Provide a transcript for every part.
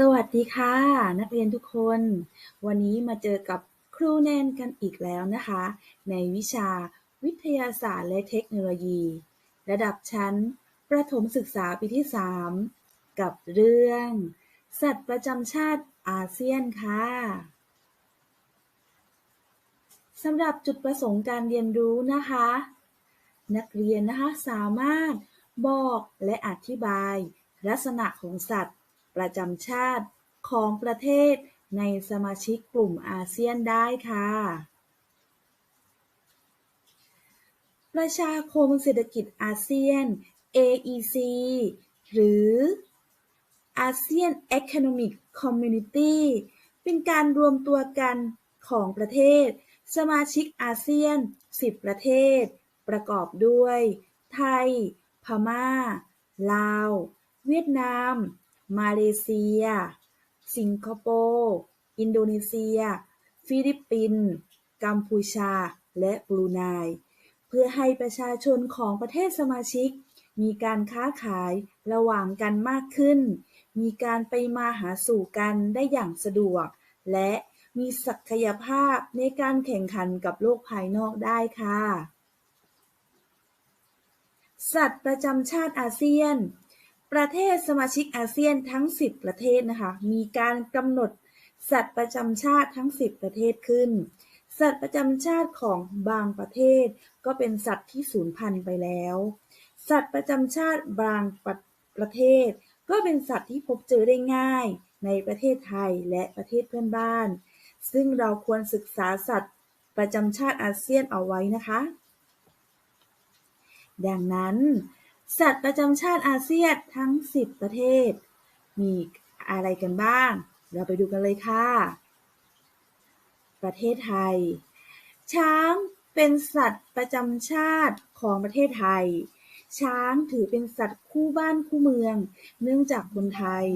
สวัสดีค่ะ นักเรียนทุกคน วันนี้มาเจอกับครูแนนกันอีกแล้วนะคะ ในวิชาวิทยาศาสตร์และเทคโนโลยี ระดับชั้น ประถมศึกษาปีที่ 3 กับเรื่อง สัตว์ประจำชาติอาเซียนค่ะสำหรับจุดประสงค์การเรียนรู้นะคะ นักเรียนนะคะสามารถบอกและอธิบาย ลักษณะของสัตว์ ประจำชาติของประเทศในสมาชิกกลุ่มอาเซียนได้ค่ะ ประชาคมเศรษฐกิจอาเซียน AEC หรือ ASEAN Economic Community เป็นการรวมตัวกันของประเทศ สมาชิกอาเซียน 10 ประเทศ ประกอบด้วย ไทย พม่า ลาว เวียดนาม มาเลเซีย สิงคโปร์ อินโดนีเซีย ฟิลิปปินส์ กัมพูชา และบรูไน เพื่อให้ประชาชนของประเทศสมาชิก มีการค้าขายระหว่างกันมากขึ้น มีการไปมาหาสู่กันได้อย่างสะดวก และมีศักยภาพในการแข่งขันกับโลกภายนอกได้ค่ะ สัตว์ประจำชาติอาเซียน ประเทศสมาชิกอาเซียนทั้ง10ประเทศนะคะ มีการกำหนดสัตว์ประจำชาติทั้ง 10 ประเทศขึ้น สัตว์ประจำชาติของบางประเทศ ก็เป็นสัตว์ที่สูญพันธุ์ไปแล้ว สัตว์ประจำชาติบางประประเทศ ก็เป็นสัตว์ที่พบเจอได้ง่ายในประเทศไทยและประเทศเพื่อนบ้าน ซึ่งเราควรศึกษาสัตว์ประจำชาติอาเซียนเอาไว้นะคะ ดังนั้น สัตว์ประจำชาติอาเซียนทั้ง 10 ประเทศ มีอะไรกันบ้าง เราไปดูกันเลยค่ะ ประเทศไทย ช้างเป็นสัตว์ประจำชาติของประเทศไทย ช้างถือเป็นสัตว์คู่บ้านคู่เมือง เนื่องจากคนไทย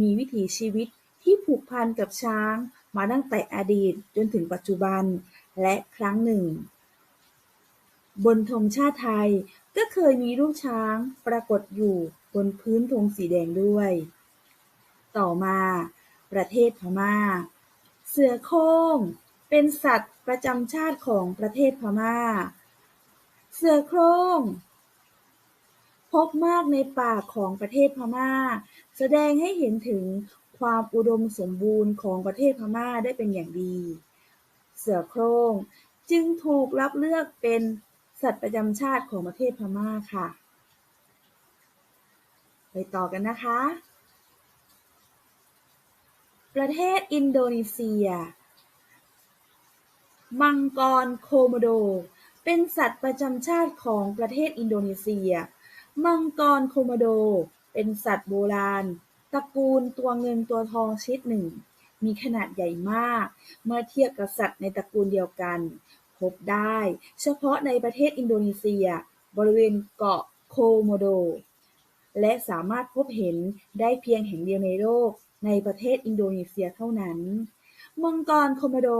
มีวิถีชีวิตที่ผูกพันกับช้างมาตั้งแต่อดีตจนถึงปัจจุบันและครั้งหนึ่ง บนธงชาติไทย ก็เคยมีรูปช้างปรากฏอยู่บนพื้นธงสีแดงด้วย ต่อมา ประเทศพม่า เสือโคร่งเป็นสัตว์ประจำชาติของประเทศพม่า เสือโคร่งพบมากในป่าของประเทศพม่า แสดงให้เห็นถึงความอุดมสมบูรณ์ของประเทศพม่าได้เป็นอย่างดี เสือโคร่งจึงถูกรับเลือกเป็น สัตว์ประจำชาติของประเทศพม่าค่ะ ไปต่อกันนะคะ ประเทศอินโดนีเซีย มังกรโคโมโด เป็นสัตว์ประจำชาติของประเทศอินโดนีเซีย มังกรโคโมโด เป็นสัตว์โบราณตระกูลตัวเงินตัวทองชนิดหนึ่ง มีขนาดใหญ่มาก เมื่อเทียบกับสัตว์ในตระกูลเดียวกัน พบได้เฉพาะในประเทศอินโดนีเซีย บริเวณเกาะโคโมโด และสามารถพบเห็นได้เพียงแห่งเดียวในโลกในประเทศอินโดนีเซียเท่านั้น มังกรโคโมโด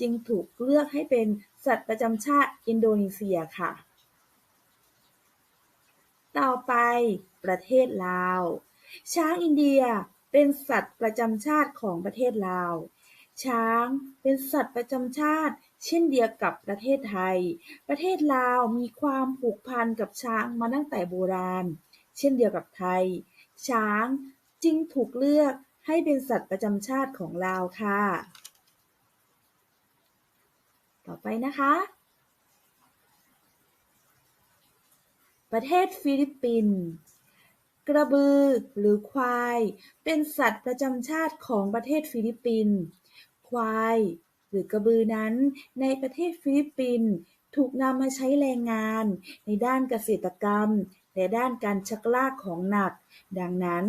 จึงถูกเลือกให้เป็นสัตว์ประจำชาติอินโดนีเซียค่ะ ต่อไปประเทศลาว ช้างอินเดียเป็นสัตว์ประจำชาติของประเทศลาว ช้างเป็นสัตว์ประจำชาติ เช่นเดียวกับประเทศไทย ประเทศลาวมีความผูกพันกับช้างมาตั้งแต่โบราณ เช่นเดียวกับไทย ช้างจึงถูกเลือกให้เป็นสัตว์ประจำชาติของลาวค่ะ ต่อไปนะคะ ประเทศฟิลิปปินส์กระบือหรือควาย เป็นสัตว์ประจำชาติของประเทศฟิลิปปินส์ควาย หรือกระบือนั้นในประเทศฟิลิปปินส์ถูกนำมาใช้แรงงาน ในด้านเกษตรกรรม และด้านการชักลากของหนัก ดังนั้น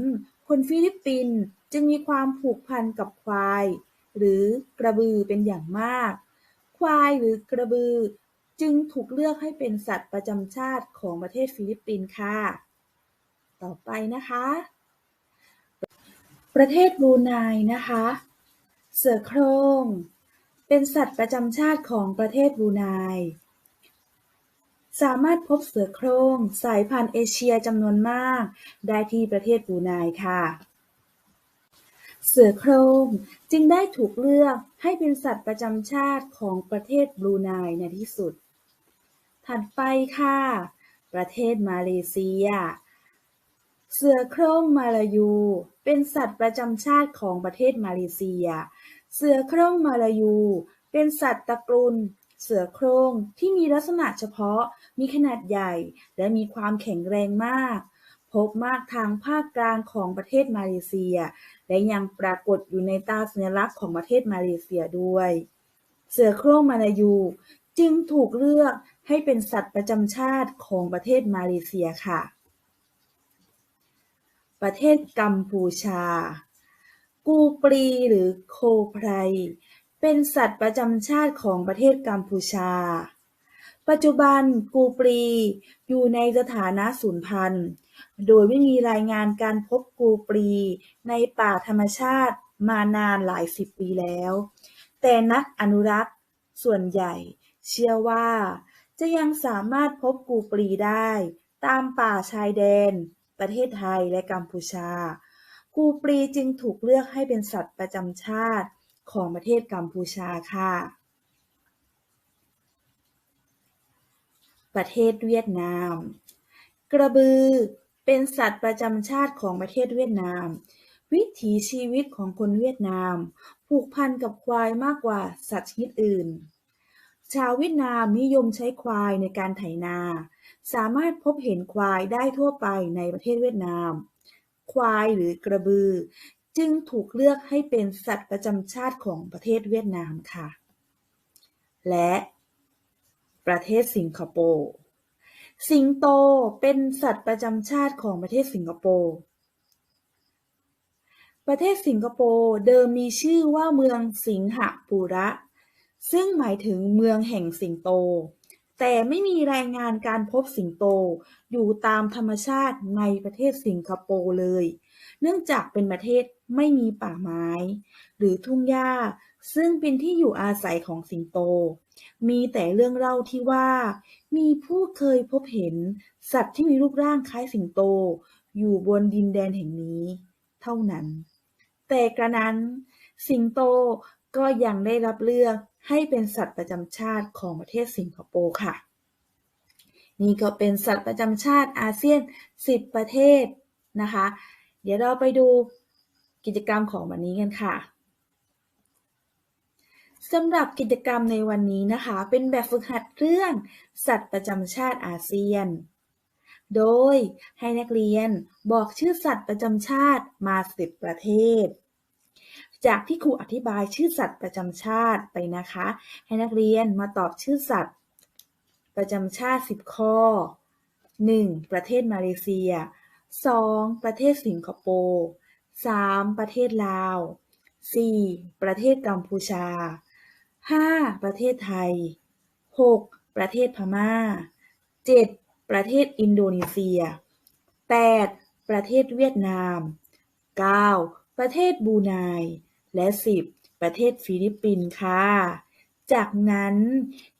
คนฟิลิปปินส์จึงมีความผูกพันกับควาย หรือกระบือเป็นอย่างมาก ควายหรือกระบือจึงถูกเลือกให้เป็นสัตว์ประจำชาติของประเทศฟิลิปปินส์ค่ะ ต่อไปนะคะ ประเทศบรูไนนะคะ เสือโคร่ง เป็นสัตว์ประจำชาติของประเทศบรูไน สามารถพบเสือโคร่งสายพันธุ์เอเชียจำนวนมาก ได้ที่ประเทศบรูไนค่ะ เสือโคร่งจึงได้ถูกเลือกให้เป็นสัตว์ประจำชาติของประเทศบรูไนในที่สุด ถัดไปค่ะ ประเทศมาเลเซียเสือโคร่งมาลายู เป็นสัตว์ประจำชาติของประเทศมาเลเซีย เสือโคร่งมาลายู เป็นสัตว์ตระกูลเสือโคร่งที่มีลักษณะเฉพาะ มีขนาดใหญ่ และมีความแข็งแรงมาก พบมากทางภาคกลางของประเทศมาเลเซีย และยังปรากฏอยู่ในตราสัญลักษณ์ของประเทศมาเลเซียด้วย เสือโคร่งมาลายู จึงถูกเลือกให้เป็นสัตว์ประจำชาติของประเทศมาเลเซียค่ะ ประเทศกัมพูชา กูปรีหรือโคไพร เป็นสัตว์ประจำชาติของประเทศกัมพูชา ปัจจุบันกูปรีอยู่ในสถานะสูญพันธุ์ โดยไม่มีรายงานการพบกูปรีในป่าธรรมชาติมานานหลายสิบปีแล้ว แต่นักอนุรักษ์ส่วนใหญ่ เชื่อว่า จะยังสามารถพบกูปรีได้ ตามป่าชายแดน ประเทศไทยและกัมพูชา กูปรีจึงถูกเลือกให้เป็นสัตว์ประจำชาติของประเทศกัมพูชาค่ะ ประเทศเวียดนาม กระบือเป็นสัตว์ประจำชาติของประเทศเวียดนาม วิถีชีวิตของคนเวียดนาม ผูกพันกับควายมากกว่าสัตว์ชนิดอื่น ชาวเวียดนามนิยมใช้ควายในการไถนา สามารถพบเห็นควายได้ทั่วไปในประเทศเวียดนาม ควายหรือกระบือ จึงถูกเลือกให้เป็นสัตว์ประจำชาติของประเทศเวียดนามค่ะ และประเทศสิงคโปร์สิงโตเป็นสัตว์ประจำชาติของประเทศสิงคโปร์ประเทศสิงคโปร์เดิมมีชื่อว่าเมืองสิงหปุระ ซึ่งหมายถึงเมืองแห่งสิงโต แต่ไม่มีรายงานการพบสิงโตอยู่ตามธรรมชาติในประเทศสิงคโปร์เลย เนื่องจากเป็นประเทศไม่มีป่าไม้ หรือทุ่งหญ้า ซึ่งเป็นที่อยู่อาศัยของสิงโต มีแต่เรื่องเล่าที่ว่า มีผู้เคยพบเห็นสัตว์ที่มีรูปร่างคล้ายสิงโต อยู่บนดินแดนแห่งนี้ เท่านั้น แต่กระนั้น สิงโตก็ยังได้รับเลือก ให้เป็นสัตว์ประจำชาติของประเทศสิงคโปร์ค่ะ นี่ก็เป็นสัตว์ประจำชาติอาเซียน 10 ประเทศนะคะ เดี๋ยวเราไปดูกิจกรรมของวันนี้กันค่ะสำหรับกิจกรรมในวันนี้นะคะ เป็นแบบฝึกหัดเรื่องสัตว์ประจำชาติอาเซียน โดยให้นักเรียนบอกชื่อสัตว์ประจำชาติมาสิบประเทศ จากที่ครูอธิบายชื่อสัตว์ประจำชาติไปนะคะ ให้นักเรียนมาตอบชื่อสัตว์ประจำชาติ 10 ข้อ 1. ประเทศมาเลเซีย 2. ประเทศสิงคโปร์ 3. ประเทศลาว 4. ประเทศกัมพูชา 5. ประเทศไทย 6. ประเทศพม่า 7. ประเทศอินโดนีเซีย 8. ประเทศเวียดนาม 9. ประเทศบูไน และ 10. ประเทศฟิลิปปินส์ค่ะ จากนั้น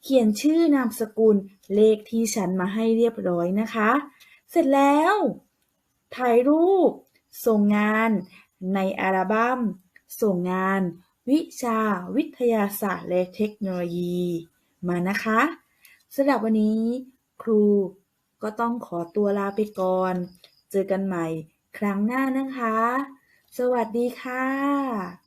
เขียนชื่อนามสกุลเลขที่ฉันมาให้เรียบร้อยนะคะ เสร็จแล้ว ถ่ายรูป ส่งงานในอัลบั้ม ส่งงาน วิชาวิทยาศาสตร์และเทคโนโลยี มานะคะสำหรับวันนี้ครูก็ต้องขอตัวลาไปก่อน เจอกันใหม่ครั้งหน้านะคะ สวัสดีค่ะ